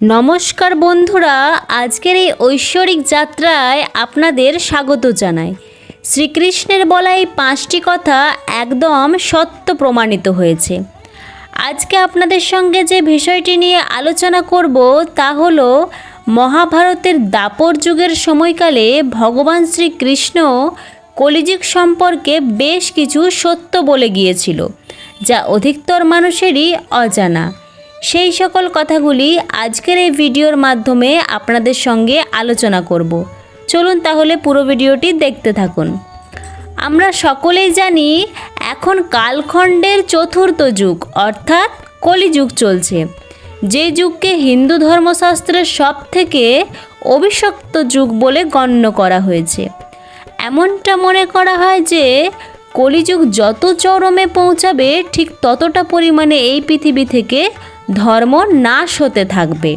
নমস্কার বন্ধুরা, আজকের এই ঐশ্বরিক যাত্রায় আপনাদের স্বাগত জানাই। শ্রীকৃষ্ণের বলা এই পাঁচটি কথা একদম সত্য প্রমাণিত হয়েছে। আজকে আপনাদের সঙ্গে যে বিষয়টি নিয়ে আলোচনা করব তা হল, মহাভারতের দাপর যুগের সময়কালে ভগবান শ্রীকৃষ্ণ কলিযুগ সম্পর্কে বেশ কিছু সত্য বলে গিয়েছিল, যা অধিকতর মানুষেরই অজানা। সেই সকল কথাগুলি আজকের এই ভিডিওর মাধ্যমে আপনাদের সঙ্গে আলোচনা করব। চলুন তাহলে পুরো ভিডিওটি দেখতে থাকুন। আমরা সকলেই জানি এখন কালখণ্ডের চতুর্থ যুগ, অর্থাৎ কলিযুগ চলছে। যে যুগকে হিন্দু ধর্মশাস্ত্রের সব থেকে অভিশপ্ত যুগ বলে গণ্য করা হয়েছে। এমনটা মনে করা হয় যে কলিযুগ যত চরমে পৌঁছাবে, ঠিক ততটা পরিমাণে এই পৃথিবী থেকে ধর্ম নাশ হতে থাকবে।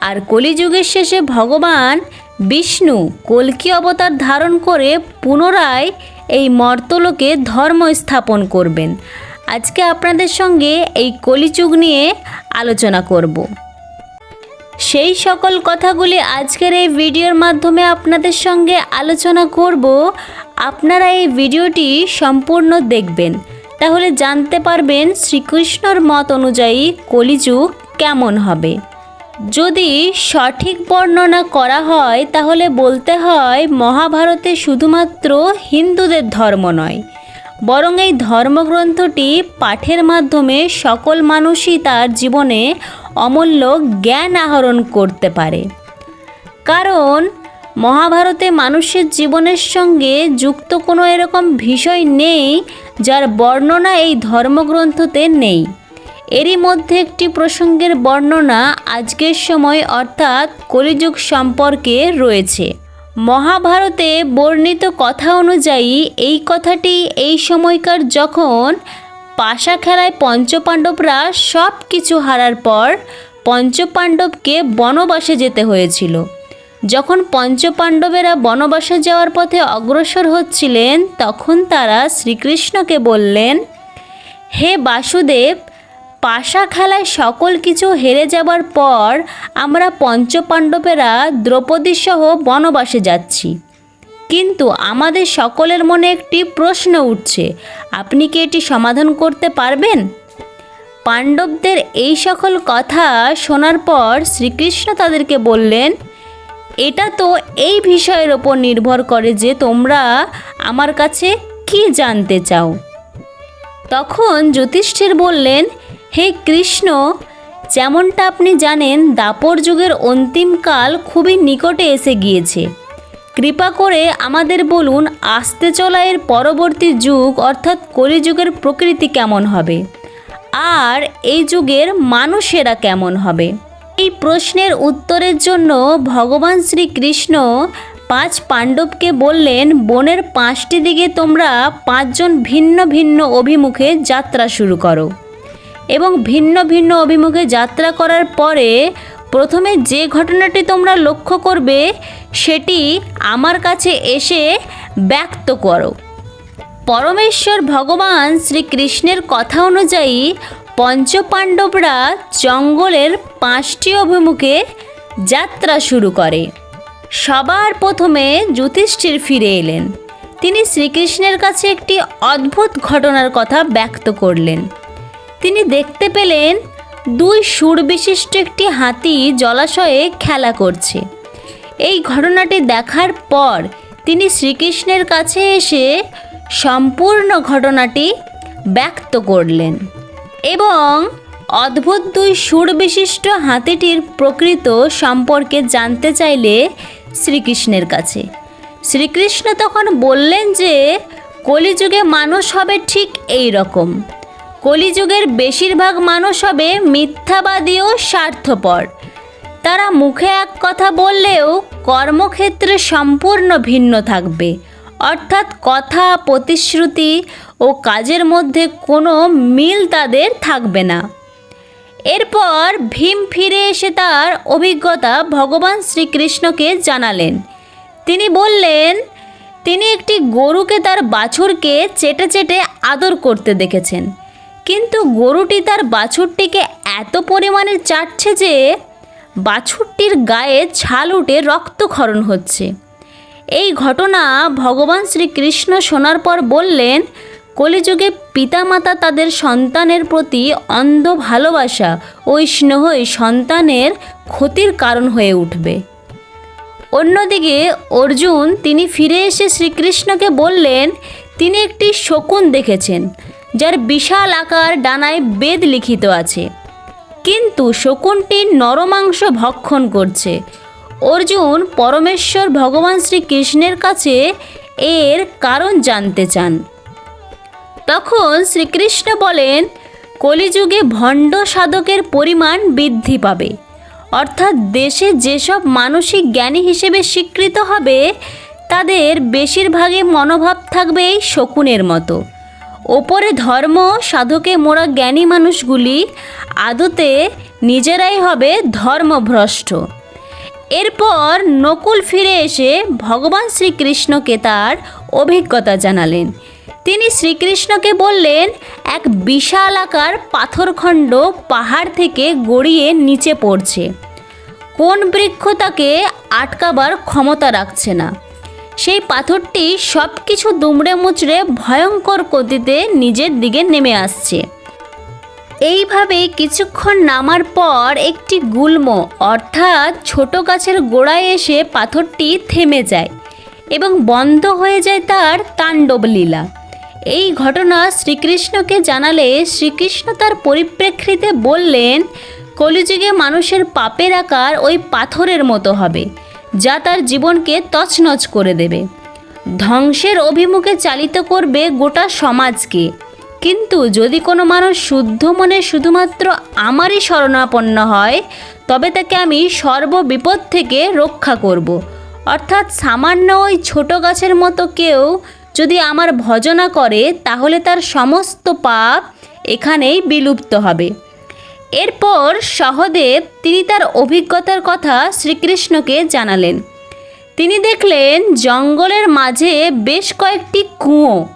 আর কলিযুগের শেষে ভগবান বিষ্ণু কল্কি অবতার ধারণ করে পুনরায় এই মর্তলোকে ধর্ম স্থাপন করবেন। আজকে আপনাদের সঙ্গে এই কলিযুগ নিয়ে আলোচনা করব। সেই সকল কথাগুলি আজকের এই ভিডিওর মাধ্যমে আপনাদের সঙ্গে আলোচনা করব। আপনারা এই ভিডিওটি সম্পূর্ণ দেখবেন। তাহলে জানতে পারবেন শ্রীকৃষ্ণর মত অনুযায়ী কলিযুগ কেমন হবে। যদি সঠিক বর্ণনা করা হয়, তাহলে বলতে হয় মহাভারতে শুধুমাত্র হিন্দুদের ধর্ম নয়, বরং এই ধর্মগ্রন্থটি পাঠের মাধ্যমে সকল মানুষই তার জীবনে অমূল্য জ্ঞান আহরণ করতে পারে। কারণ মহাভারতে মানুষের জীবনের সঙ্গে যুক্ত কোনো এরকম বিষয় নেই যার বর্ণনা এই ধর্মগ্রন্থতে নেই। এরই মধ্যে একটি প্রসঙ্গের বর্ণনা আজকের সময় অর্থাৎ কলিযুগ সম্পর্কে রয়েছে। মহাভারতে বর্ণিত কথা অনুযায়ী এই কথাটি এই সময়কার যখন পাশা খেলায় পঞ্চপাণ্ডবরা সব কিছু হারার পর পঞ্চপাণ্ডবকে বনবাসে যেতে হয়েছিল। যখন পঞ্চপাণ্ডবেরা বনবাসে যাওয়ার পথে অগ্রসর হচ্ছিলেন, তখন তারা শ্রীকৃষ্ণকে বললেন, হে বাসুদেব, পাশা খেলায় সকল কিছু হেরে যাবার পর আমরা পঞ্চপাণ্ডবেরা দ্রৌপদী সহ বনবাসে যাচ্ছি। কিন্তু আমাদের সকলের মনে একটি প্রশ্ন উঠছে, আপনি কি এটি সমাধান করতে পারবেন? পাণ্ডবদের এই সকল কথা শোনার পর শ্রীকৃষ্ণ তাদেরকে বললেন এটা তো এই বিষয়ের ওপর নির্ভর করে যে তোমরা আমার কাছে কি জানতে চাও। তখন যুধিষ্ঠির বললেন, হে কৃষ্ণ, যেমনটা আপনি জানেন, দাপর যুগের অন্তিমকাল খুবই নিকটে এসে গিয়েছে। কৃপা করে আমাদের বলুন, আসতে চলা এর পরবর্তী যুগ, অর্থাৎ কলিযুগের প্রকৃতি কেমন হবে? আর এই যুগের মানুষেরা কেমন হবে? এই প্রশ্নের উত্তরের জন্য ভগবান শ্রীকৃষ্ণ পাঁচ পাণ্ডবকে বললেন, বনের পাঁচটি দিকে তোমরা পাঁচজন ভিন্ন ভিন্ন অভিমুখে যাত্রা শুরু করো। এবং ভিন্ন ভিন্ন অভিমুখে যাত্রা করার পরে প্রথমে যে ঘটনাটি তোমরা লক্ষ্য করবে, সেটি আমার কাছে এসে ব্যক্ত করো। পরমেশ্বর ভগবান শ্রীকৃষ্ণের কথা অনুযায়ী পঞ্চপাণ্ডবরা জঙ্গলের পাঁচটি অভিমুখে যাত্রা শুরু করে। সবার প্রথমে যুধিষ্ঠির ফিরে এলেন। তিনি শ্রীকৃষ্ণের কাছে একটি অদ্ভুত ঘটনার কথা ব্যক্ত করলেন। তিনি দেখতে পেলেন দুই সুরবিশিষ্ট একটি হাতি জলাশয়ে খেলা করছে। এই ঘটনাটি দেখার পর তিনি শ্রীকৃষ্ণের কাছে এসে সম্পূর্ণ ঘটনাটি ব্যক্ত করলেন। এবং অদ্ভুত দুই সুরবিশিষ্ট হাতিটির প্রকৃত সম্পর্কে জানতে চাইলে শ্রীকৃষ্ণের কাছে। শ্রীকৃষ্ণ তখন বললেন যে, কলিযুগে মানুষ হবে ঠিক এই রকম। কলিযুগের বেশিরভাগ মানুষ হবে মিথ্যাবাদী ও স্বার্থপর। তারা মুখে এক কথা বললেও কর্মক্ষেত্রে সম্পূর্ণ ভিন্ন থাকবে। অর্থাৎ কথা, প্রতিশ্রুতি ও কাজের মধ্যে কোনো মিল তাদের থাকবে না। এরপর ভীম ফিরে এসে তার অভিজ্ঞতা ভগবান শ্রীকৃষ্ণকে জানালেন। তিনি বললেন, তিনি একটি গরুকে তার বাছুরকে চেটে চেটে আদর করতে দেখেছেন। কিন্তু গরুটি তার বাছুরটিকে এত পরিমাণে চাটছে যে বাছুরটির গায়ে ছাল উঠে রক্তক্ষরণ হচ্ছে। এই ঘটনা ভগবান শ্রীকৃষ্ণ শোনার পর বললেন, কলিযুগে পিতামাতা তাদের সন্তানের প্রতি অন্ধ ভালোবাসা ওই স্নেহই সন্তানের ক্ষতির কারণ হয়ে উঠবে। অন্যদিকে অর্জুন তিনি ফিরে এসে শ্রীকৃষ্ণকে বললেন, তিনি একটি শকুন দেখেছেন, যার বিশাল আকার ডানায় বেদ লিখিত আছে। কিন্তু শকুনটি নরমাংস ভক্ষণ করছে অর্জুন পরমেশ্বর ভগবান শ্রীকৃষ্ণের কাছে এর কারণ জানতে চান। তখন শ্রীকৃষ্ণ বলেন, কলিযুগে ভণ্ড সাধকের পরিমাণ বৃদ্ধি পাবে। অর্থাৎ দেশে যেসব মানসিক জ্ঞানী হিসেবে স্বীকৃত হবে, তাদের বেশিরভাগই মনোভাব থাকবে এই শকুনের মতো। ওপরে ধর্ম, সাধকে মোড়া জ্ঞানী মানুষগুলি, আদতে নিজেরাই হবে ধর্মভ্রষ্ট। এরপর নকুল ফিরে এসে ভগবান শ্রীকৃষ্ণকে তার অভিজ্ঞতা জানালেন। তিনি শ্রীকৃষ্ণকে বললেন, এক বিশাল আকার পাথরখণ্ড পাহাড় থেকে গড়িয়ে নিচে পড়ছে। কোন বৃক্ষ তাকে আটকাবার ক্ষমতা রাখছে না। সেই পাথরটি সব কিছু দুমড়ে মুচড়ে ভয়ঙ্কর গতিতে নিজের দিকে নেমে আসছে। এইভাবে কিছুক্ষণ নামার পর একটি গুল্ম, অর্থাৎ ছোট গাছের গোড়ায় এসে পাথরটি থেমে যায় এবং বন্ধ হয়ে যায় তার তাণ্ডব লীলা এই ঘটনা শ্রীকৃষ্ণকে জানালে শ্রীকৃষ্ণ তার পরিপ্রেক্ষিতে বললেন, কলিযুগে মানুষের পাপের আকার ওই পাথরের মতো হবে, যা তার জীবনকে তছনছ করে দেবে। ধ্বংসের অভিমুখে চালিত করবে গোটা সমাজকে। কিন্তু যদি কোনো মানুষ শুদ্ধ মনে শুধুমাত্র আমারই শরণাপন্ন হয়, তবে তাকে আমি সর্ববিপদ থেকে রক্ষা করব। অর্থাৎ সামান্য ওই ছোট গাছের মতো কেউ যদি আমার ভজনা করে, তাহলে তার সমস্ত পাপ এখানেই বিলুপ্ত হবে। এরপর সহদেব তিনি তার অভিজ্ঞতার কথা শ্রীকৃষ্ণকে জানালেন। তিনি দেখলেন, জঙ্গলের মাঝে বেশ কয়েকটি কুঁয়ো।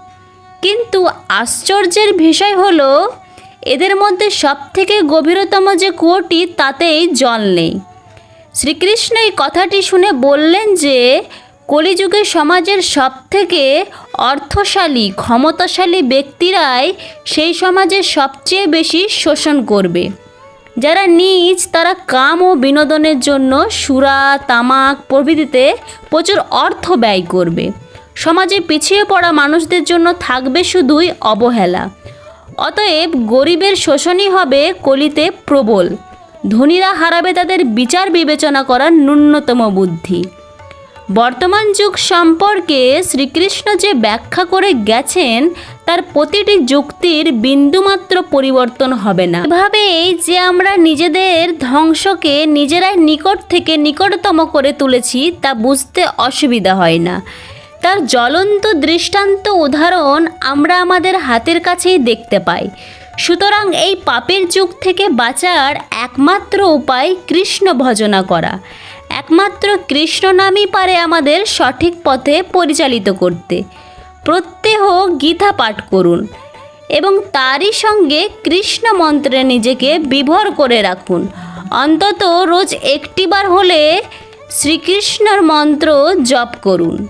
কিন্তু আশ্চর্যের বিষয় হলো, এদের মধ্যে সবথেকে গভীরতম যে কুয়োটি, তাতেই জল নেই। শ্রীকৃষ্ণ এই কথাটি শুনে বললেন যে, কলিযুগে সমাজের সবথেকে অর্থশালী, ক্ষমতাশালী ব্যক্তিরাই সেই সমাজে সবচেয়ে বেশি শোষণ করবে। যারা নিজ, তারা কাম ও বিনোদনের জন্য সুরা, তামাক প্রভৃতিতে প্রচুর অর্থ ব্যয় করবে। সমাজে পিছিয়ে পড়া মানুষদের জন্য থাকবে শুধুই অবহেলা। অতএব গরিবের শোষণই হবে কলিতে প্রবল। ধনীরা হারাবে তাদের বিচার বিবেচনা করার ন্যূনতম বুদ্ধি। বর্তমান যুগ সম্পর্কে শ্রীকৃষ্ণ যে ব্যাখ্যা করে গেছেন, তার প্রতিটি যুক্তির বিন্দুমাত্র পরিবর্তন হবে না। এভাবেই যে আমরা নিজেদের ধ্বংসকে নিজেরাই নিকট থেকে নিকটতম করে তুলেছি, তা বুঝতে অসুবিধা হয় না। তার জ্বলন্ত দৃষ্টান্ত উদাহরণ আমরা আমাদের হাতের কাছেই দেখতে পাই। সুতরাং এই পাপের যুগ থেকে বাঁচার একমাত্র উপায় কৃষ্ণ ভজনা করা। একমাত্র কৃষ্ণ নামই পারে আমাদের সঠিক পথে পরিচালিত করতে। প্রত্যেহ গীতা পাঠ করুন এবং তারই সঙ্গে কৃষ্ণ মন্ত্রে নিজেকে বিভর করে রাখুন। অন্তত রোজ একটিবার হলে শ্রীকৃষ্ণর মন্ত্র জপ করুন।